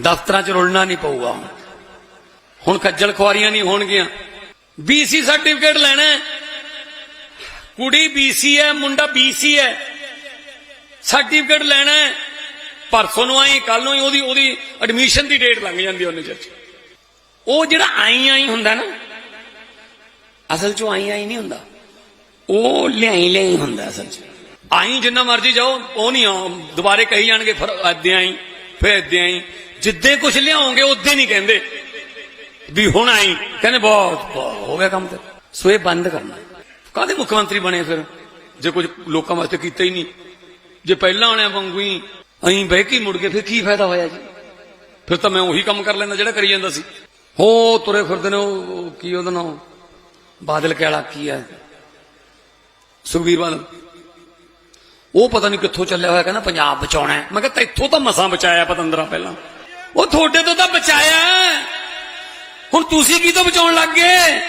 ਦਫ਼ਤਰਾਂ 'ਚ ਰੁਲਣਾ ਨਹੀਂ ਪਊਗਾ ਹੁਣ। ਹੁਣ ਖੱਜਲ ਖੁਆਰੀਆਂ ਨਹੀਂ ਹੋਣਗੀਆਂ। ਬੀਸੀ ਸਰਟੀਫਿਕੇਟ ਲੈਣਾ ਹੈ। ਕੁੜੀ ਬੀਸੀ ਹੈ, ਮੁੰਡਾ ਬੀਸੀ ਹੈ। ਸਰਟੀਫਿਕੇਟ ਲੈਣਾ ਪਰਸੋਂ ਨੂੰ ਆਈ ਕੱਲ ਨੂੰ ਹੀ ਉਹਦੀ ਉਹਦੀ ਐਡਮਿਸ਼ਨ ਦੀ ਡੇਟ ਲੰਘ ਜਾਂਦੀ ਉਹਨੇ ਚ ਉਹ ਜਿਹੜਾ ਆਈ ਆਈ ਹੁੰਦਾ ਨਾ, ਅਸਲ ਚ ਆਈ ਆਈ ਨਹੀਂ ਹੁੰਦਾ। ਉਹ ਲਿਆਈ ਲਿਆਈ ਹੁੰਦਾ ਅਸਲ ਚ। ਆਈ ਜਿੰਨਾ ਮਰਜ਼ੀ ਜਾਓ, ਉਹ ਨਹੀਂ ਆ ਦੁਬਾਰੇ ਕਹੀ ਜਾਣਗੇ, ਫਿਰ ਅੱਦੇ ਆਈ, ਫਿਰ ਅੱਦੇ ਆਈ। ਜਿੱਦੇ ਕੁਝ ਲਿਆਓਗੇ ਉਦੋਂ ਨਹੀਂ ਕਹਿੰਦੇ। ਵੀ ਹੁਣ ਆਈ, ਕਹਿੰਦੇ ਬਹੁਤ ਬਹੁਤ ਹੋ ਗਿਆ ਕੰਮ ਤੇ। ਸੋ ਇਹ ਬੰਦ ਕਰਨਾ। ਕਾਹਦੇ ਮੁੱਖ ਮੰਤਰੀ ਬਣੇ ਫਿਰ? ਜੇ ਕੁਝ ਲੋਕਾਂ ਵਾਸਤੇ ਕੀਤਾ ਹੀ ਨਹੀਂ। ਜੇ ਪਹਿਲਾਂ ਆਣਿਆ ਵਾਂਗੂ ਹੀ ਅਹੀਂ ਬਹਿ ਕੇ ਮੁੜ ਕੇ ਫਿਰ ਕੀ ਫਾਇਦਾ ਹੋਇਆ ਜੀ? ਫਿਰ ਤਾਂ ਮੈਂ ਉਹੀ ਕੰਮ ਕਰ ਲੈਂਦਾ ਜਿਹੜਾ ਕਰੀ ਜਾਂਦਾ ਸੀ। ਹੋ, ਤੁਰੇ ਫਿਰਦੇ ਨੇ ਉਹ ਕੀ ਉਹਦਾ ਨਾਮ? ਬਾਦਲ ਕਹਿਲਾ ਕੀ ਹੈ? ਸੁਖਬੀਰ ਬਾਦਲ। ਉਹ ਪਤਾ ਨਹੀਂ ਕਿੱਥੋਂ ਚੱਲਿਆ ਹੋਇਆ, ਕਹਿੰਦਾ ਪੰਜਾਬ ਬਚਾਉਣਾ ਮੈਂ ਕਿਹਾ ਤੈਥੋਂ ਤਾਂ ਮਸਾਂ ਬਚਾਇਆ ਪਤੰਦਰਾ ਪਹਿਲਾਂ। ਉਹ ਤੁਹਾਡੇ ਤੋਂ ਤਾਂ ਬਚਾਇਆ ਹੁਣ ਤੁਸੀਂ ਕੀ ਤੋਂ ਬਚਾਉਣ ਲੱਗ ਗਏ?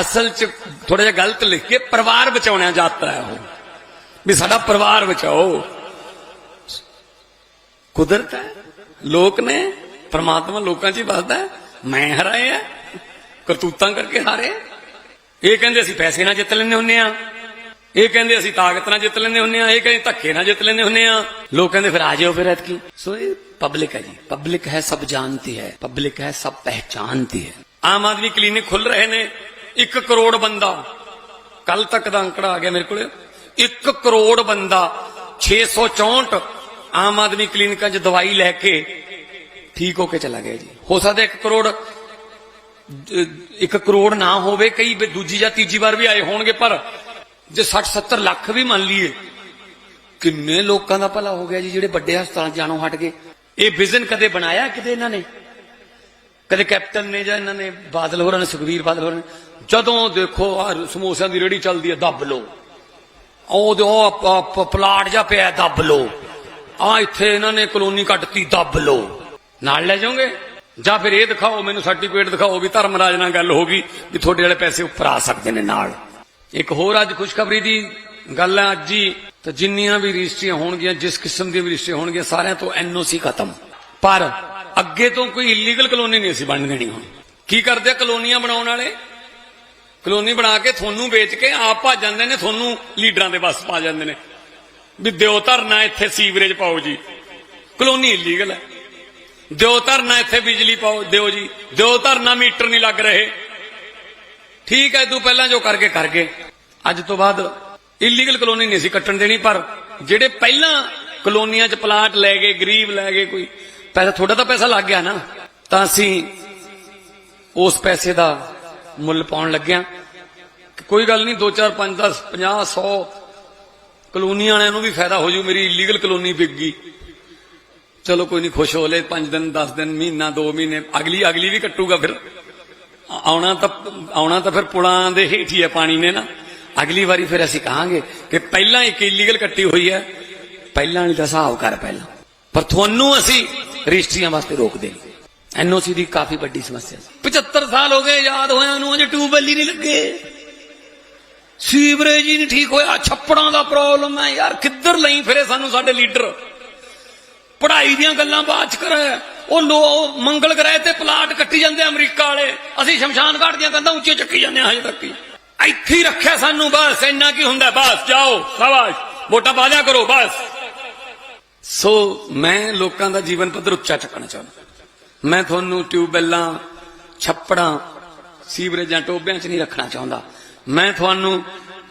ਅਸਲ ਚ ਥੋੜਾ ਜਿਹਾ ਗਲਤ ਲਿਖ ਕੇ ਪਰਿਵਾਰ ਬਚਾਉਣਾ ਜਾਤਾ ਹੈ ਉਹ। ਵੀ ਸਾਡਾ ਪਰਿਵਾਰ ਬਚਾਓ। ਕੁਦਰਤ ਹੈ। ਲੋਕ ਨੇ, ਪਰਮਾਤਮਾ ਲੋਕਾਂ 'ਚ ਹੀ ਵੱਸਦਾ ਮੈਂ ਹਰਾਏ ਆ ਕਰਤੂਤਾਂ ਕਰਕੇ ਹਾਰੇ ਇਹ ਕਹਿੰਦੇ ਅਸੀਂ ਪੈਸੇ ਨਾਲ ਜਿੱਤ ਲੈਂਦੇ ਹੁੰਨੇ ਆ ਇਹ ਕਹਿੰਦੇ ਅਸੀਂ ਤਾਕਤ ਨਾਲ ਜਿੱਤ ਲੈਂਦੇ ਹੁੰਨੇ ਆ ਇਹ ਕਹਿੰਦੇ ਧੱਕੇ ਨਾਲ ਜਿੱਤ ਲੈਂਦੇ ਹੁੰਨੇ ਆ ਲੋਕ ਕਹਿੰਦੇ ਫਿਰ ਆ ਜਾਓ ਫਿਰ ਐਤਕੀ। ਸੋ ਇਹ ਪਬਲਿਕ ਹੈ ਜੀ ਪਬਲਿਕ ਹੈ ਸਭ ਜਾਣਤੀ ਹੈ ਪਬਲਿਕ ਹੈ ਸਭ ਪਹਿਚਾਨਤੀ ਹੈ ਆਮ ਆਦਮੀ ਕਲੀਨਿਕ ਖੁੱਲ ਰਹੇ ਨੇ 1 ਕਰੋੜ ਬੰਦਾ ਕੱਲ ਤੱਕ ਦਾ ਅੰਕੜਾ ਆ ਗਿਆ ਮੇਰੇ ਕੋਲੇ 1 ਕਰੋੜ ਬੰਦਾ 664 ਆਮ ਆਦਮੀ ਕਲੀਨਿਕਾਂ 'ਚ ਦਵਾਈ ਲੈ ਕੇ ਠੀਕ ਹੋ ਕੇ ਚਲਾ ਗਿਆ ਜੀ ਹੋ ਸਕਦਾ 1 ਕਰੋੜ 1 ਕਰੋੜ ਨਾ ਹੋਵੇ ਕਈ ਦੂਜੀ ਜਾਂ ਤੀਜੀ ਵਾਰ ਵੀ ਆਏ ਹੋਣਗੇ ਪਰ ਜੇ 60 70 ਲੱਖ ਵੀ ਮੰਨ ਲਈਏ ਕਿੰਨੇ ਲੋਕਾਂ ਦਾ ਭਲਾ ਹੋ ਗਿਆ ਜੀ ਜਿਹੜੇ ਵੱਡੇ ਹਸਪਤਾਲਾਂ 'ਚ ਜਾਣੋਂ ਹਟ ਗਏ ਇਹ ਵਿਜ਼ਨ ਕਦੇ ਬਣਾਇਆ ਕਿਤੇ ਇਹਨਾਂ ਨੇ? ਕਦੇ ਕੈਪਟਨ ਨੇ ਜਾਂ ਇਹਨਾਂ ਨੇ ਬਾਦਲ ਹੋਰਾਂ ਨੇ ਸੁਖਵੀਰ ਬਾਦਲ ਹੋਰਾਂ ਨੇ? ਜਦੋਂ ਦੇਖੋ ਆ ਸਮੋਸਿਆਂ ਦੀ ਰੇੜੀ ਚੱਲਦੀ ਹੈ, ਦੱਬ ਲੋ ਉਹ ਜੋ ਪਲਾਟ ਜਾ ਪਿਆ, ਦੱਬ ਲੋ ਆ ਇੱਥੇ ਇਹਨਾਂ ਨੇ ਕਲੋਨੀ ਕੱਟਤੀ, ਦੱਬ ਲੋ ਨਾਲ ਲੈ ਜਾਓਗੇ? ਜਾਂ ਫਿਰ ਇਹ ਦਿਖਾਓ, ਮੈਨੂੰ ਸਰਟੀਫਿਕੇਟ ਦਿਖਾਓ ਵੀ ਧਰਮਰਾਜ ਨਾਲ ਗੱਲ ਹੋ ਗਈ, ਵੀ ਤੁਹਾਡੇ ਵਾਲੇ ਪੈਸੇ ਉੱਪਰ ਆ ਸਕਦੇ ਨੇ ਨਾਲ। ਇੱਕ ਹੋਰ ਅੱਜ ਖੁਸ਼ਖਬਰੀ ਦੀ ਗੱਲ ਹੈ, ਅੱਜ ਹੀ ਤਾਂ ਜਿੰਨੀਆਂ ਵੀ ਰਜਿਸਟਰੀਆਂ ਹੋਣਗੀਆਂ, ਜਿਸ ਕਿਸਮ ਦੀਆਂ ਵੀ ਰਜਿਸਟਰੀਆਂ ਹੋਣਗੀਆਂ, ਸਾਰਿਆਂ ਤੋਂ ਐਨਓਸੀ ਖਤਮ। ਪਰ ਅੱਗੇ ਤੋਂ ਕੋਈ ਇਲੀਗਲ ਕਲੋਨੀ ਨਹੀਂ ਅਸੀਂ ਬਣ ਦੇਣੀ ਹੁਣ। ਕੀ ਕਰਦੇ ਆ ਕਲੋਨੀਆਂ ਬਣਾਉਣ ਵਾਲੇ? ਕਲੋਨੀ ਬਣਾ ਕੇ ਤੁਹਾਨੂੰ ਵੇਚ ਕੇ ਆਪ ਭੱਜ ਜਾਂਦੇ ਨੇ, ਤੁਹਾਨੂੰ ਲੀਡਰਾਂ ਦੇ ਬਸ ਪਾ ਜਾਂਦੇ ਨੇ। ਵੀ ਦਿਓ ਧਰਨਾ ਇੱਥੇ ਸੀਵਰੇਜ ਪਾਓ ਜੀ। ਕਲੋਨੀ ਇਲੀਗਲ ਹੈ। ਦਿਓ ਧਰਨਾ ਇੱਥੇ ਬਿਜਲੀ ਪਾਓ, ਦਿਓ ਜੀ। ਦਿਓ ਧਰਨਾ ਮੀਟਰ ਨਹੀਂ ਲੱਗ ਰਹੇ। ਠੀਕ ਹੈ ਤੂੰ ਪਹਿਲਾਂ ਜੋ ਕਰਕੇ ਕਰ ਗਏ। ਅੱਜ ਤੋਂ ਬਾਅਦ ਇਲੀਗਲ ਕਲੋਨੀ ਨਹੀਂ ਸੀ ਕੱਟਣ ਦੇਣੀ, ਪਰ ਜਿਹੜੇ ਪਹਿਲਾਂ ਕਲੋਨੀਆਂ 'ਚ ਪਲਾਟ ਲੈ ਗਏ, ਗਰੀਬ ਲੈ ਗਏ ਕੋਈ, ਪੈਸਾ ਥੋੜਾ ਤਾਂ ਪੈਸਾ ਲੱਗ ਗਿਆ ਨਾ। ਤਾਂ ਅਸੀਂ ਉਸ ਪੈਸੇ ਦਾ ਮੁੱਲ ਪਾਉਣ ਲੱਗਿਆ। ਕੋਈ ਗੱਲ ਨਹੀਂ 2 4 5 10 50 100 ਕਲੋਨੀ ਵਾਲਿਆਂ ਨੂੰ ਵੀ ਫਾਇਦਾ ਹੋ ਜੂ, ਮੇਰੀ ਇਲੀਗਲ ਕਲੋਨੀ ਵਿਕ ਗਈ। ਚਲੋ ਕੋਈ ਨਹੀਂ, ਖੁਸ਼ ਹੋ ਲੈ 5 ਦਿਨ 10 ਦਿਨ, ਮਹੀਨਾ 2 ਮਹੀਨੇ, ਅਗਲੀ ਅਗਲੀ ਵੀ ਕੱਟੂਗਾ ਫਿਰ। ਆਉਣਾ ਤਾਂ ਆਉਣਾ ਤਾਂ ਫਿਰ ਪੁਲਾਂ ਦੇ ਹੇਠ ਹੀ ਹੈ ਪਾਣੀ ਨੇ ਨਾ। ਅਗਲੀ ਵਾਰੀ ਫਿਰ ਅਸੀਂ ਕਹਾਂਗੇ ਕਿ ਪਹਿਲਾਂ ਇੱਕ ਇਲੀਗਲ ਕੱਟੀ ਹੋਈ ਹੈ। ਪਹਿਲਾਂ ਵਾਲੀ ਦਾ ਹਿਸਾਬ ਕਰ ਪਹਿਲਾਂ। ਪਰ ਤੁਹਾਨੂੰ ਅਸੀਂ ਰਜਿਸਟਰੀਆਂ ਵਾਸਤੇ ਰੋਕਦੇ ਨਹੀਂ। ਐਨਓਸੀ ਦੀ ਕਾਫੀ ਵੱਡੀ ਸਮੱਸਿਆ ਸੀ। 75 ਸਾਲ ਹੋ ਗਏ ਯਾਦ ਹੋਇਆ ਨੂੰ ਅਜੇ ਟਿਊਬਵੈਲ ਹੀ ਨਹੀਂ ਲੱਗੇ। ਸੀਵਰੇਜ ਹੀ ਨਹੀਂ ਠੀਕ ਹੋਇਆ। ਛੱਪੜਾਂ ਦਾ ਪ੍ਰੋਬਲਮ ਹੈ ਯਾਰ। ਕਿੱਧਰ ਲਈ ਫਿਰੇ ਸਾਨੂੰ ਸਾਡੇ ਲੀਡਰ? ਪੜ੍ਹਾਈ ਦੀਆਂ ਗੱਲਾਂ ਬਾਅਦ ਚ ਕਰੇ ਉਹ ਲੋ ਮੰਗਲ ਗ੍ਰਹਿ ਤੇ ਪਲਾਟ ਕੱਟੀ ਜਾਂਦੇ ਅਮਰੀਕਾ ਵਾਲੇ। ਅਸੀਂ ਸ਼ਮਸ਼ਾਨ ਘਾਟ ਦੀਆਂ ਕੰਧਾਂ ਉੱਚੇ ਚੱਕੀ ਜਾਂਦੇ ਹਾਂ ਹਜੇ ਤੱਕ ਹੀ। ਇੱਥੇ ਰੱਖਿਆ ਸਾਨੂੰ, ਬਸ ਇੰਨਾ ਕੀ ਹੁੰਦਾ, ਬਸ ਜਾਓ, ਸ਼ਾਬਾਸ਼, ਵੋਟਾਂ ਪਾ ਦਿਆ ਕਰੋ, ਬਸ। ਸੋ ਮੈਂ ਲੋਕਾਂ ਦਾ ਜੀਵਨ ਪੱਧਰ ਉੱਚਾ ਚੱਕਣਾ ਚਾਹੁੰਦਾ। ਮੈਂ ਤੁਹਾਨੂੰ ਟਿਊਬਵੈਲਾਂ ਛੱਪੜਾਂ, ਸੀਵਰੇਜਾਂ, ਟੋਬਿਆਂ 'ਚ ਨਹੀਂ ਰੱਖਣਾ ਚਾਹੁੰਦਾ। ਮੈਂ ਤੁਹਾਨੂੰ,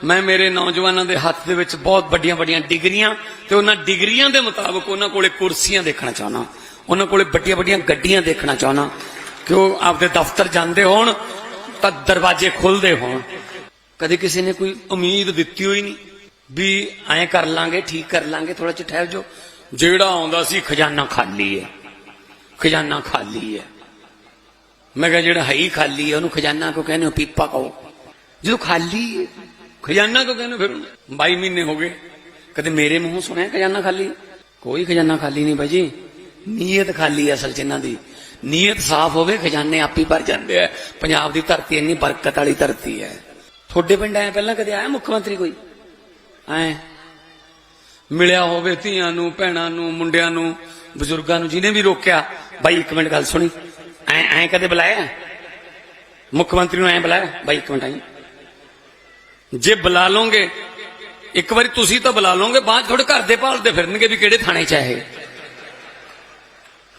ਮੈਂ ਮੇਰੇ ਨੌਜਵਾਨਾਂ ਦੇ ਹੱਥ ਦੇ ਵਿੱਚ ਬਹੁਤ ਵੱਡੀਆਂ ਵੱਡੀਆਂ ਡਿਗਰੀਆਂ ਤੇ ਉਹਨਾਂ ਡਿਗਰੀਆਂ ਦੇ ਮੁਤਾਬਕ ਉਹਨਾਂ ਕੋਲੇ ਕੁਰਸੀਆਂ ਦੇਖਣਾ ਚਾਹੁੰਦਾ। ਉਹਨਾਂ ਕੋਲੇ ਵੱਡੀਆਂ ਵੱਡੀਆਂ ਗੱਡੀਆਂ ਦੇਖਣਾ ਚਾਹੁੰਦਾ। ਕਿ ਉਹ ਆਪਦੇ ਦਫ਼ਤਰ ਜਾਂਦੇ ਹੋਣ ਤਾਂ ਦਰਵਾਜ਼ੇ ਖੁੱਲਦੇ ਹੋਣ। ਕਦੇ ਕਿਸੇ ਨੇ ਕੋਈ ਉਮੀਦ ਦਿੱਤੀ ਹੋਈ ਨਹੀਂ ਵੀ ਐਂ ਕਰ ਲਾਂਗੇ, ਠੀਕ ਕਰ ਲਾਂਗੇ ਥੋੜਾ ਜਿਹਾ ਠਹਿਰ ਜਾਓ। ਜਿਹੜਾ ਆਉਂਦਾ ਸੀ ਖਜ਼ਾਨਾ ਖਾਲੀ ਹੈ। ਖਜ਼ਾਨਾ ਖਾਲੀ ਹੈ। ਮੈਂ ਕਿਹਾ, ਜਿਹੜਾ ਹੈ ਹੀ ਖਾਲੀ ਹੈ, ਉਹਨੂੰ ਖਜ਼ਾਨਾ ਕਿਉਂ ਕਹਿੰਦੇ ਹੋ? ਪੀਪਾ ਕਹੋ। ਜਦੋਂ ਖਾਲੀ ਹੈ, ਖਜ਼ਾਨਾ ਕਿਉਂ ਕਹਿੰਦੇ ਹੋ ਫਿਰ? 22 ਮਹੀਨੇ ਹੋ ਗਏ। ਕਦੇ ਮੇਰੇ ਮੂੰਹੋਂ ਸੁਣਿਆ ਖਜ਼ਾਨਾ ਖਾਲੀ? ਕੋਈ ਖਜ਼ਾਨਾ ਖਾਲੀ ਨਹੀਂ ਬਾਜੀ ਨੀਅਤ ਖਾਲੀ ਹੈ ਅਸਲ ਚ ਇਹਨਾਂ ਦੀ। ਨੀਅਤ ਸਾਫ਼ ਹੋਵੇ, ਖਜ਼ਾਨੇ ਆਪ ਹੀ ਭਰ ਜਾਂਦੇ ਆ। ਪੰਜਾਬ ਦੀ ਧਰਤੀ ਇੰਨੀ ਬਰਕਤ ਵਾਲੀ ਧਰਤੀ ਹੈ। ਤੁਹਾਡੇ ਪਿੰਡ ਆਇਆ ਪਹਿਲਾਂ ਕਦੇ? ਆਇਆ ਮੁੱਖ ਮੰਤਰੀ ਕੋਈ? ਆਏ ਮਿਲਿਆ ਹੋਵੇ ਧੀਆਂ ਨੂੰ, ਭੈਣਾਂ ਨੂੰ, ਮੁੰਡਿਆਂ ਨੂੰ, ਬਜ਼ੁਰਗਾਂ ਨੂੰ, ਜਿਹਨੇ ਵੀ ਰੋਕਿਆ। ਬਾਈ, ਇੱਕ ਮਿੰਟ ਗੱਲ ਸੁਣੀ। ਐ ਐ ਕਦੇ ਬੁਲਾਇਆ? ਮੁੱਖ ਮੰਤਰੀ ਨੂੰ ਐ ਬੁਲਾਇਆ? ਬਾਈ, ਇੱਕ ਮਿੰਟ ਆਈ। ਜੇ ਬੁਲਾ ਲੋਗੇ ਇੱਕ ਵਾਰੀ ਤੁਸੀਂ ਤਾਂ ਬੁਲਾ ਲੋਗੇ ਬਾਅਦ ਤੁਹਾਡੇ ਘਰ ਦੇ ਭਾਲਦੇ ਫਿਰਨਗੇ ਵੀ ਕਿਹੜੇ ਥਾਣੇ 'ਚ ਹੈ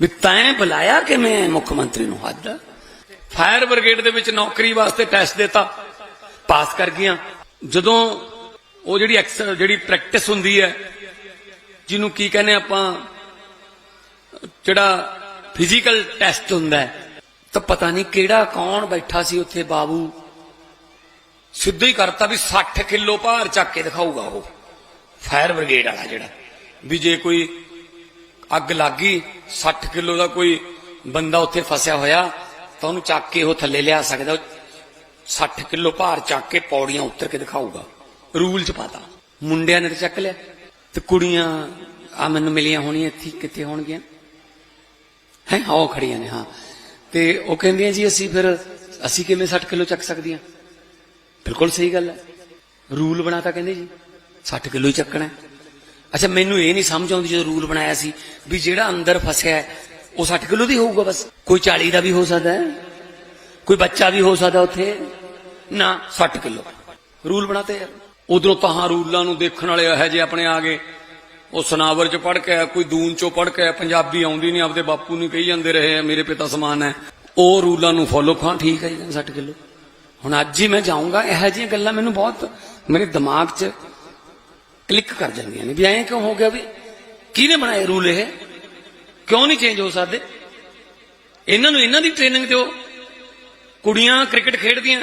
ਵੀ ਤੈਂ ਬੁਲਾਇਆ ਕਿਵੇਂ ਮੁੱਖ ਮੰਤਰੀ ਨੂੰ ਹੱਦ? ਫਾਇਰ ਬ੍ਰਿਗੇਡ ਦੇ ਵਿੱਚ ਨੌਕਰੀ ਵਾਸਤੇ ਟੈਸਟ ਦਿੱਤਾ। ਪਾਸ ਕਰ ਗਈਆਂ। ਜਦੋਂ ਉਹ ਜਿਹੜੀ ਐਕਸਰ ਜਿਹੜੀ ਪ੍ਰੈਕਟਿਸ ਹੁੰਦੀ ਹੈ, ਜਿਹਨੂੰ ਕੀ ਕਹਿੰਦੇ ਆਪਾਂ, ਜਿਹੜਾ ਫਿਜ਼ੀਕਲ ਟੈਸਟ ਹੁੰਦਾ ਹੈ, ਤਾਂ ਪਤਾ ਨਹੀਂ ਕਿਹੜਾ ਕੌਣ ਬੈਠਾ ਸੀ ਉੱਥੇ ਬਾਬੂ। ਸਿੱਧਾ ਹੀ ਕਰਤਾ ਵੀ 60 ਕਿਲੋ ਭਾਰ ਚੱਕ ਕੇ ਦਿਖਾਊਗਾ ਉਹ। ਫਾਇਰ ਬ੍ਰਿਗੇਡ ਵਾਲਾ ਜਿਹੜਾ। ਵੀ ਜੇ ਕੋਈ ਅੱਗ ਲੱਗੀ 60 ਕਿਲੋ ਦਾ ਕੋਈ ਬੰਦਾ ਉੱਥੇ ਫਸਿਆ ਹੋਇਆ, ਤਾਂ ਉਹਨੂੰ ਚੱਕ ਕੇ ਉਹ ਥੱਲੇ ਲਿਆ ਸਕਦਾ। 60 ਕਿਲੋ ਭਾਰ ਚੱਕ ਕੇ ਪੌੜੀਆਂ ਉੱਤਰ ਕੇ ਦਿਖਾਊਗਾ। ਰੂਲ ਚ ਪਾਤਾ। ਮੁੰਡਿਆਂ ਨੇ ਤਾਂ ਚੱਕ ਲਿਆ। ਤੇ ਕੁੜੀਆਂ ਆ ਮੈਨੂੰ ਮਿਲੀਆਂ ਹੋਣੀਆਂ ਇੱਥੇ, ਕਿੱਥੇ ਹੋਣਗੀਆਂ? ਹੈ ਉਹ ਖੜੀਆਂ ਨੇ, ਹਾਂ। ਤੇ ਉਹ ਕਹਿੰਦੀਆਂ ਜੀ, ਅਸੀਂ ਫਿਰ, ਅਸੀਂ ਕਿਵੇਂ 60 ਕਿਲੋ ਚੱਕ ਸਕਦੀਆਂ? ਬਿਲਕੁਲ ਸਹੀ ਗੱਲ ਹੈ। ਰੂਲ ਬਣਾਤਾ ਕਹਿੰਦੇ ਜੀ। 60 ਕਿਲੋ ਹੀ ਚੱਕਣਾ ਅੱਛਾ, ਮੈਨੂੰ ਇਹ ਨਹੀਂ ਸਮਝ ਆਉਂਦੀ ਜਦੋਂ ਰੂਲ ਬਣਾਇਆ ਸੀ ਵੀ ਜਿਹੜਾ ਅੰਦਰ ਫਸਿਆ ਉਹ 60 ਕਿਲੋ ਦੀ ਹੋਊਗਾ ਬਸ। ਕੋਈ 40 ਦਾ ਵੀ ਹੋ ਸਕਦਾ ਹੈ। ਕੋਈ ਬੱਚਾ ਵੀ ਹੋ ਸਕਦਾ ਉੱਥੇ? ਨਾ 60 ਕਿਲੋ। ਰੂਲ ਬਣਾਤੇ ਯਾਰ ਉਧਰੋਂ ਤਾਂ ਰੂਲਾਂ ਨੂੰ ਦੇਖਣ ਵਾਲੇ ਇਹੋ ਜਿਹੇ ਆਪਣੇ ਆ ਗਏ। ਉਹ ਸਨਾਵਰ ਚ ਪੜ ਕੇ ਕੋਈ ਦੂਨ ਚੋਂ ਪੜ ਕੇ ਪੰਜਾਬੀ ਆਉਂਦੀ ਨਹੀਂ ਆਪਦੇ ਬਾਪੂ ਨੂੰ ਕਹੀ ਜਾਂਦੇ ਰਹੇ ਆ, ਮੇਰੇ ਪਿਤਾ ਸਮਾਨ ਹੈ। ਉਹ ਰੂਲਾਂ ਨੂੰ ਫੋਲੋ ਖਾਂ ਠੀਕ ਹੈ ਜੀ 60 ਕਿਲੋ। ਹੁਣ ਅੱਜ ਹੀ ਮੈਂ ਜਾਊਂਗਾ ਇਹੋ ਜਿਹੀਆਂ ਗੱਲਾਂ ਮੈਨੂੰ ਬਹੁਤ ਮੇਰੇ ਦਿਮਾਗ 'ਚ ਕਲਿੱਕ ਕਰ ਜਾਂਦੀਆਂ ਨੇ ਵੀ ਐਂ ਕਿਉਂ ਹੋ ਗਿਆ ਵੀ ਕਿਹਨੇ ਬਣਾਏ ਰੂਲ ਇਹ? ਕਿਉਂ ਨਹੀਂ ਚੇਂਜ ਹੋ ਸਕਦੇ? ਇਹਨਾਂ ਨੂੰ ਇਹਨਾਂ ਦੀ ਟ੍ਰੇਨਿੰਗ ਦਿਓ। ਕੁੜੀਆਂ ਕ੍ਰਿਕਟ ਖੇਡਦੀਆਂ,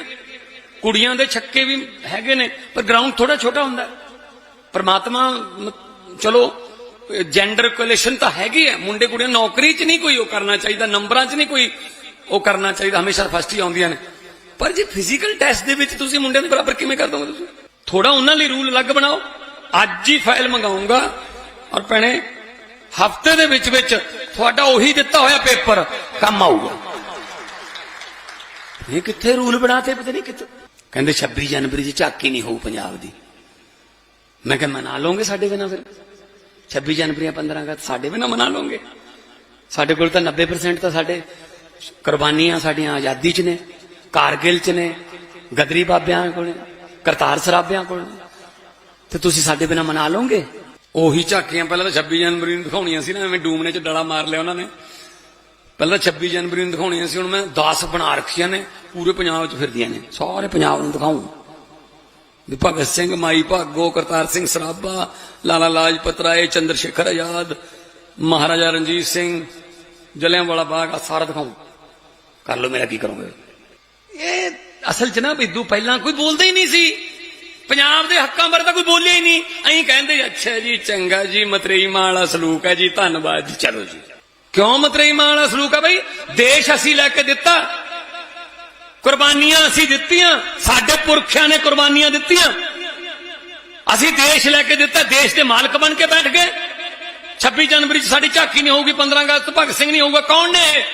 ਕੁੜੀਆਂ ਦੇ ਛੱਕੇ ਵੀ ਹੈਗੇ ਨੇ, ਪਰ ਗਰਾਊਂਡ ਥੋੜਾ ਛੋਟਾ ਹੁੰਦਾ। ਪਰਮਾਤਮਾ ਚਲੋ ਜੈਂਡਰ ਕੋਲੇਸ਼ਨ ਤਾਂ ਹੈਗੀ ਹੈ। ਮੁੰਡੇ ਕੁੜੀਆਂ ਨੌਕਰੀ 'ਚ ਨਹੀਂ ਕੋਈ ਉਹ ਕਰਨਾ ਚਾਹੀਦਾ, ਨੰਬਰਾਂ 'ਚ ਨਹੀਂ ਕੋਈ ਉਹ ਕਰਨਾ ਚਾਹੀਦਾ, ਹਮੇਸ਼ਾ ਫਸਟ ਹੀ ਆਉਂਦੀਆਂ ਨੇ। ਪਰ ਜੇ ਫਿਜ਼ੀਕਲ ਟੈਸਟ ਦੇ ਵਿੱਚ ਤੁਸੀਂ ਮੁੰਡਿਆਂ ਦੇ ਬਰਾਬਰ ਕਿਵੇਂ ਕਰ ਦੋਗੇ ਤੁਸੀਂ? ਥੋੜਾ ਉਹਨਾਂ ਲਈ ਰੂਲ ਅਲੱਗ ਬਣਾਓ। ਅੱਜ ਹੀ ਫਾਈਲ ਮੰਗਾਉਂਗਾ। ਔਰ ਭੈਣੇ, ਹਫ਼ਤੇ ਦੇ ਵਿੱਚ ਵਿੱਚ ਤੁਹਾਡਾ ਉਹੀ ਦਿੱਤਾ ਹੋਇਆ ਪੇਪਰ ਕੰਮ ਆਊਗਾ। ਇਹ ਕਿੱਥੇ ਰੂਲ ਬਣਾਤੇ ਪਤਾ ਨਹੀਂ ਕਿੱਥੇ? ਕਹਿੰਦੇ 26 ਜਨਵਰੀ 'ਚ ਝਾਕੀ ਨਹੀਂ ਹੋਊ ਪੰਜਾਬ ਦੀ। ਮੈਂ ਕਿਹਾ ਮਨਾ ਲਓਗੇ ਸਾਡੇ ਬਿਨਾ ਫਿਰ? 26 ਜਨਵਰੀ ਜਾਂ 15 ਅਗਸਤ ਸਾਡੇ ਬਿਨਾ ਮਨਾ ਲਓਗੇ? ਸਾਡੇ ਕੋਲ ਤਾਂ 90% ਤਾਂ ਸਾਡੇ ਕੁਰਬਾਨੀਆਂ ਸਾਡੀਆਂ ਆਜ਼ਾਦੀ 'ਚ ਨੇ, ਕਾਰਗਿਲ 'ਚ ਨੇ, ਗਦਰੀ ਬਾਬਿਆਂ ਕੋਲ ਕਰਤਾਰ ਸਰਾਬਿਆਂ ਕੋਲ ਨੇ। ਤੇ ਤੁਸੀਂ ਸਾਡੇ ਬਿਨਾ ਮਨਾ ਲਓਗੇ? ਉਹੀ ਝਾਕੀਆਂ ਪਹਿਲਾਂ ਤਾਂ 26 ਜਨਵਰੀ ਨੂੰ ਦਿਖਾਉਣੀਆਂ ਸੀ ਨਾ, ਐਵੇਂ ਡੂਮਨੇ 'ਚ ਡਲਾ ਮਾਰ ਲਿਆ ਉਹਨਾਂ ਨੇ। ਪਹਿਲਾਂ 26 ਜਨਵਰੀ ਨੂੰ ਦਿਖਾਉਣੀਆਂ ਸੀ, ਹੁਣ ਮੈਂ 10 ਬਣਾ ਰੱਖੀਆਂ ਨੇ, ਪੂਰੇ ਪੰਜਾਬ 'ਚ ਫਿਰਦੀਆਂ ਨੇ, ਸਾਰੇ ਪੰਜਾਬ ਨੂੰ ਦਿਖਾਉਂ ਵੀ ਭਗਤ ਸਿੰਘ, ਮਾਈ ਭਾਗੋ, ਕਰਤਾਰ ਸਿੰਘ ਸਰਾਭਾ, ਲਾਲਾ ਲਾਜਪਤ ਰਾਏ ਚੰਦਰ ਸ਼ੇਖਰ ਆਜ਼ਾਦ, ਮਹਾਰਾਜਾ ਰਣਜੀਤ ਸਿੰਘ ਜਲਿਆਂਵਾਲਾ ਬਾਗ ਆ ਸਾਰਾ ਦਿਖਾਉਂ ਕਰ ਲਓ ਮੇਰਾ ਕੀ ਕਰੋਗੇ? ਇਹ ਅਸਲ 'ਚ ਨਾ ਬਿੱਦੂ ਪਹਿਲਾਂ ਕੋਈ ਬੋਲਦਾ ਹੀ ਨਹੀਂ ਸੀ। ਪੰਜਾਬ ਦੇ ਹੱਕਾਂ ਬਾਰੇ ਤਾਂ ਕੋਈ ਬੋਲਿਆ ਹੀ ਨਹੀਂ। ਅਸੀਂ ਕਹਿੰਦੇ, ਅੱਛਾ ਜੀ, ਚੰਗਾ ਜੀ, ਮਤਰੇਈ ਮਾਂ ਵਾਲਾ ਸਲੂਕ ਹੈ ਜੀ, ਧੰਨਵਾਦ ਜੀ, ਚਲੋ ਜੀ। ਕਿਉਂ ਮਤਰੇਈ ਮਾਂ ਵਾਲਾ ਸਲੂਕ ਹੈ ਬਈ? ਦੇਸ਼ ਅਸੀਂ ਲੈ ਕੇ ਦਿੱਤਾ। ਕੁਰਬਾਨੀਆਂ ਅਸੀਂ ਦਿੱਤੀਆਂ। ਸਾਡੇ ਪੁਰਖਿਆਂ ਨੇ ਕੁਰਬਾਨੀਆਂ ਦਿੱਤੀਆਂ। ਅਸੀਂ ਦੇਸ਼ ਲੈ ਕੇ ਦਿੱਤਾ। ਦੇਸ਼ ਦੇ ਮਾਲਕ ਬਣ ਕੇ ਬੈਠ ਗਏ। 26 ਜਨਵਰੀ 'ਚ ਸਾਡੀ ਝਾਕੀ ਨਹੀਂ ਹੋਊਗੀ 15 ਅਗਸਤ ਭਗਤ ਸਿੰਘ ਨਹੀਂ ਹੋਊਗਾ। ਕੌਣ ਨੇ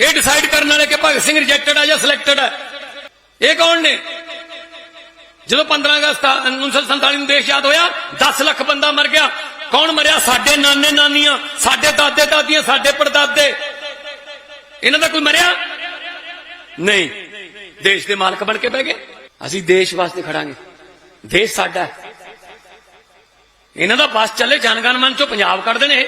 ਇਹ? ਡਿਸਾਈਡ ਕਰਨ ਵਾਲੇ ਕਿ ਭਗਤ ਸਿੰਘ ਰਿਜੈਕਟਡ ਹੈ ਜਾਂ ਸਿਲੈਕਟਡ ਹੈ ਇਹ ਕੌਣ ਨੇ? ਜਦੋਂ 15 ਅਗਸਤ 1947 ਨੂੰ ਦੇਸ਼ ਆਜ਼ਾਦ ਹੋਇਆ 10 ਲੱਖ ਬੰਦਾ ਮਰ ਗਿਆ। ਕੌਣ ਮਰਿਆ? ਸਾਡੇ ਨਾਨੇ ਨਾਨੀਆਂ, ਸਾਡੇ ਦਾਦੇ ਦਾਦੀਆਂ, ਸਾਡੇ ਪੜਦਾਦੇ। ਇਹਨਾਂ ਦਾ ਕੋਈ ਮਰਿਆ? ਨਹੀਂ। ਦੇਸ਼ ਦੇ ਮਾਲਕ ਬਣ ਕੇ ਬਹਿ ਗਏ। ਅਸੀਂ ਦੇਸ਼ ਵਾਸਤੇ ਖੜਾਂਗੇ। ਦੇਸ਼ ਸਾਡਾ ਇਹਨਾਂ ਦਾ ਬਸ ਚੱਲੇ, ਜਨਗਣ ਮਨ ਚੋਂ ਪੰਜਾਬ ਕੱਢ ਦੇਣੇ ਇਹ।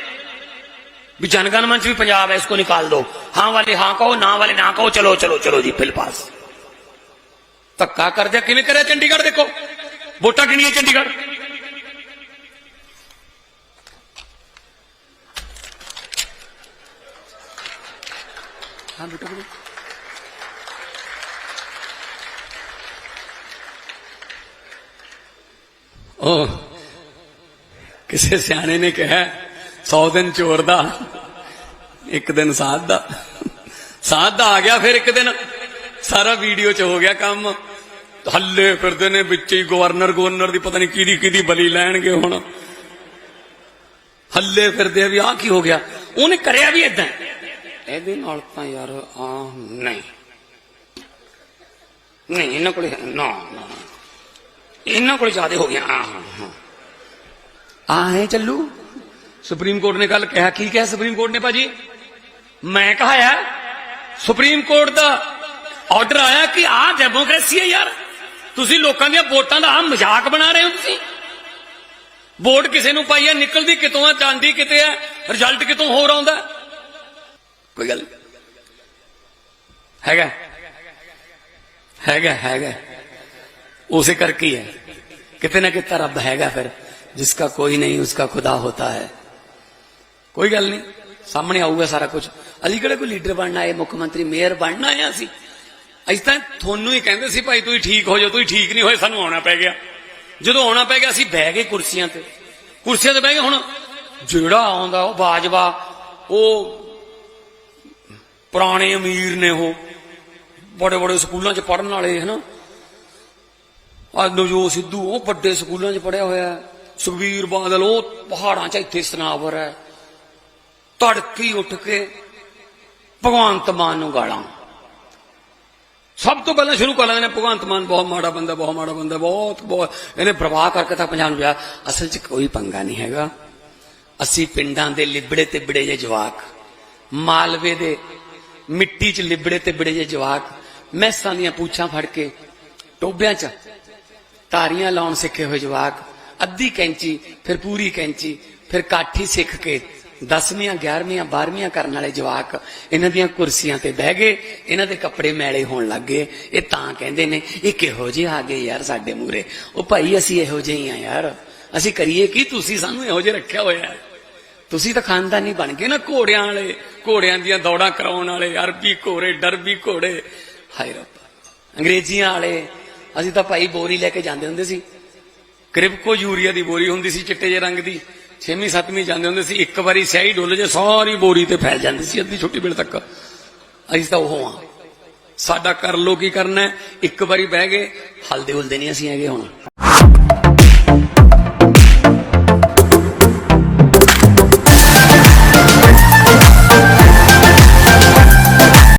ਵੀ ਜਨਗਣ ਮਨ ਚ ਵੀ ਪੰਜਾਬ ਹੈ ਇਸਕੋ ਨਿਕਾਲ ਦੋ। ਹਾਂ ਵਾਲੇ ਹਾਂ ਕਹੋ, ਨਾ ਵਾਲੇ ਨਾ ਕਹੋ, ਚਲੋ ਚਲੋ ਚਲੋ ਜੀ, ਫਿਲ ਪਾਸ। ਧੱਕਾ ਕਰਦੇ ਕਿਵੇਂ ਕਰਿਆ ਚੰਡੀਗੜ੍ਹ ਦੇਖੋ? ਵੋਟਾਂ ਕਿੰਨੀਆਂ ਚੰਡੀਗੜ੍ਹ? ਹਾਂ ਬੇਟਾ ਬੋਲੋ ਉਹ ਕਿਸੇ ਸਿਆਣੇ ਨੇ ਕਿਹਾ 100 ਦਿਨ ਚੋਰ ਦਾ ਇੱਕ ਦਿਨ ਸਾਧ ਦਾ ਸਾਧ ਦਾ ਆ ਗਿਆ ਫਿਰ ਇੱਕ ਦਿਨ ਸਾਰਾ ਵੀਡੀਓ ਚ ਹੋ ਗਿਆ ਕੰਮ ਹੱਲੇ ਫਿਰਦੇ ਨੇ ਵਿੱਚ ਹੀ ਗਵਰਨਰ ਗਵਰਨਰ ਦੀ ਪਤਾ ਨਹੀਂ ਕਿਹਦੀ ਕਿਹਦੀ ਬਲੀ ਲੈਣਗੇ ਹੁਣ ਹੱਲੇ ਫਿਰਦੇ ਆ ਵੀ ਆਹ ਕੀ ਹੋ ਗਿਆ ਉਹਨੇ ਕਰਿਆ ਵੀ ਇਦਾਂ ਇਹਦੇ ਨਾਲ ਤਾਂ ਯਾਰ ਆ, ਨਹੀਂ। ਨਹੀਂ, ਇਹਨਾਂ ਕੋਲੇ ਨਾ ਨਾ। ਇਹਨਾਂ ਕੋਲ ਜ਼ਿਆਦਾ ਹੋ ਗਿਆ, ਹਾਂ ਹਾਂ ਚੱਲੂ। ਸੁਪਰੀਮ ਕੋਰਟ ਨੇ ਕੱਲ ਕਿਹਾ, ਕੀ ਕਿਹਾ ਸੁਪਰੀਮ ਕੋਰਟ ਨੇ ਭਾਜੀ? ਮੈਂ ਕਹਾਇਆ, ਸੁਪਰੀਮ ਕੋਰਟ ਦਾ ਆਰਡਰ ਆਇਆ ਕਿ ਆਹ ਡੈਮੋਕ੍ਰੇਸੀ ਹੈ ਯਾਰ। ਤੁਸੀਂ ਲੋਕਾਂ ਦੀਆਂ ਵੋਟਾਂ ਦਾ ਆ ਮਜ਼ਾਕ ਬਣਾ ਰਹੇ ਹੋ ਤੁਸੀਂ। ਵੋਟ ਕਿਸੇ ਨੂੰ ਪਾਈ ਹੈ, ਨਿਕਲਦੀ ਕਿਤੋਂ ਆ, ਜਾਂਦੀ ਕਿਤੇ ਹੈ, ਰਿਜ਼ਲਟ ਕਿਤੋਂ ਹੋਰ ਆਉਂਦਾ ਕੋਈ ਗੱਲ ਨਹੀਂ। ਹੈਗਾ? ਹੈਗਾ ਹੈਗਾ। ਉਸੇ ਕਰਕੇ ਹੀ ਹੈ। ਕਿਤੇ ਨਾ ਕਿਤੇ ਰੱਬ ਹੈਗਾ ਫਿਰ, ਜਿਸਕਾ ਕੋਈ ਨਹੀਂ, ਉਸਕਾ ਖੁਦਾ ਹੋਤਾ ਹੈ। ਕੋਈ ਗੱਲ ਨਹੀਂ। ਸਾਹਮਣੇ ਆਊਗਾ ਸਾਰਾ ਕੁਝ ਅਸੀਂ ਕਿਹੜੇ ਕੋਈ ਲੀਡਰ ਬਣਨਾ ਹੈ, ਮੁੱਖ ਮੰਤਰੀ, ਮੇਅਰ ਬਣਨਾ ਹੈ ਅਸੀਂ? ਅਸੀਂ ਤਾਂ ਤੁਹਾਨੂੰ ਹੀ ਕਹਿੰਦੇ ਸੀ ਭਾਈ, ਤੁਸੀਂ ਠੀਕ ਹੋ ਜਾਓ, ਤੁਸੀਂ ਠੀਕ ਨਹੀਂ ਹੋਏ, ਸਾਨੂੰ ਆਉਣਾ ਪੈ ਗਿਆ। ਜਦੋਂ ਆਉਣਾ ਪੈ ਗਿਆ, ਅਸੀਂ ਬਹਿ ਗਏ ਕੁਰਸੀਆਂ ਤੇ। ਕੁਰਸੀਆਂ ਤੇ ਬਹਿ ਗਏ, ਹੁਣ ਜਿਹੜਾ ਆਉਂਦਾ, ਉਹ ਬਾਜਵਾ, ਉਹ ਪੁਰਾਣੇ ਅਮੀਰ ਨੇ ਉਹ। ਬੜੇ ਬੜੇ ਸਕੂਲਾਂ 'ਚ ਪੜਨ ਵਾਲੇ, ਹਨਾ। ਆ ਨਵਜੋਤ ਸਿੱਧੂ, ਉਹ ਵੱਡੇ ਸਕੂਲਾਂ 'ਚ ਪੜਿਆ ਹੋਇਆ ਹੈ। ਸੁਖਬੀਰ ਬਾਦਲ, ਉਹ ਪਹਾੜਾਂ 'ਚ ਇੱਥੇ ਸਨਾਵਰ ਹੈ। ਤੜਕੀ ਉੱਠ ਕੇ ਭਗਵੰਤ ਮਾਨ ਨੂੰ ਗਾਲਾਂ। ਸਭ ਤੋਂ ਪਹਿਲਾਂ ਸ਼ੁਰੂ ਕਰ ਲੈਂਦੇ ਨੇ ਭਗਵੰਤ ਮਾਨ, ਬਹੁਤ ਮਾੜਾ ਬੰਦਾ, ਬਹੁਤ ਮਾੜਾ ਬੰਦਾ, ਬਹੁਤ ਬਹੁਤ। ਇਹਨੇ ਪ੍ਰਵਾਹ ਕਰਕੇ ਤਾਂ ਪੰਜਾਬ ਨੂੰ ਜਾ ਅਸਲ 'ਚ ਕੋਈ ਪੰਗਾ ਨਹੀਂ ਹੈਗਾ। ਅਸੀਂ ਪਿੰਡਾਂ ਦੇ ਲਿਬੜੇ ਤੇ ਬਿੜੇ ਜੇ ਜਵਾਕ, ਮਾਲਵੇ ਦੇ ਮਿੱਟੀ 'ਚ ਲਿਬੜੇ ਤੇ ਬਿੜੇ ਜੇ ਜਵਾਕ, ਮੈਸਾਂ ਦੀਆਂ ਪੂਛਾਂ ਫੜ ਕੇ ਟੋਬਿਆਂ 'ਚ ਤਾਰੀਆਂ ਲਾਉਣ ਸਿੱਖੇ ਹੋਏ ਜਵਾਕ, ਅੱਧੀ ਕੈਂਚੀ, ਫਿਰ ਪੂਰੀ ਕੈਂਚੀ, ਫਿਰ ਕਾਠੀ ਸਿੱਖ ਕੇ 10ਵੀਆਂ 11ਵੀਆਂ 12ਵੀਆਂ ਕਰਨ ਵਾਲੇ ਜਵਾਕ ਇਹਨਾਂ ਦੀਆਂ ਕੁਰਸੀਆਂ ਤੇ ਬਹਿ ਗਏ, ਇਹਨਾਂ ਦੇ ਕੱਪੜੇ ਮੈਲੇ ਹੋਣ ਲੱਗ ਗਏ। ਇਹ ਤਾਂ ਕਹਿੰਦੇ ਨੇ, ਇਹ ਕਿਹੋ ਜਿਹੇ ਆ ਗਏ ਯਾਰ ਸਾਡੇ ਮੂਰੇ ਉਹ ਭਾਈ ਅਸੀਂ ਇਹੋ ਜਿਹੇ ਹੀ ਆ ਯਾਰ। ਅਸੀਂ ਕਰੀਏ ਕੀ? ਤੁਸੀਂ ਸਾਨੂੰ ਇਹੋ ਜਿਹੇ ਰੱਖਿਆ ਹੋਇਆ ਹੈ। ਤੁਸੀਂ ਤਾਂ ਖਾਨਦਾਨੀ ਬਣ ਗਏ ਨਾ ਘੋੜਿਆਂ ਵਾਲੇ, ਘੋੜਿਆਂ ਦੀਆਂ ਦੌੜਾਂ ਕਰਾਉਣ ਵਾਲੇ, ਅਰਬੀ ਘੋੜੇ, ਡਰਬੀ ਘੋੜੇ। ਹਾਏ ਰੱਬ, ਅੰਗਰੇਜ਼ੀਆਂ ਵਾਲੇ, ਅਸੀਂ ਤਾਂ ਭਾਈ ਬੋਰੀ ਲੈ ਕੇ ਜਾਂਦੇ ਹੁੰਦੇ ਸੀ। ਕ੍ਰਿਪਕੋ ਯੂਰੀਆ ਦੀ ਬੋਰੀ ਹੁੰਦੀ ਸੀ, ਚਿੱਟੇ ਜਿਹੇ ਰੰਗ ਦੀ। 6ਵੀਂ 7ਵੀਂ ਜਾਂਦੇ ਹੁੰਦੇ ਸੀ, ਇੱਕ ਵਾਰੀ ਸਿਆਹੀ ਡੁੱਲ ਜੇ, ਸਾਰੀ ਬੋਰੀ ਤੇ ਫੈਲ ਜਾਂਦੀ ਸੀ ਅੱਧੀ ਛੋਟੀ ਵੇਲੇ ਤੱਕ। ਅਸੀਂ ਤਾਂ ਉਹ ਹਾਂ। ਸਾਡਾ ਕਰ ਲੋ ਕੀ ਕਰਨਾ ਇੱਕ ਵਾਰੀ ਬਹਿ ਗਏ, ਹਲਦੇ ਹੁਲਦੇ ਨਹੀਂ ਅਸੀਂ ਹੈਗੇ ਹੁਣ।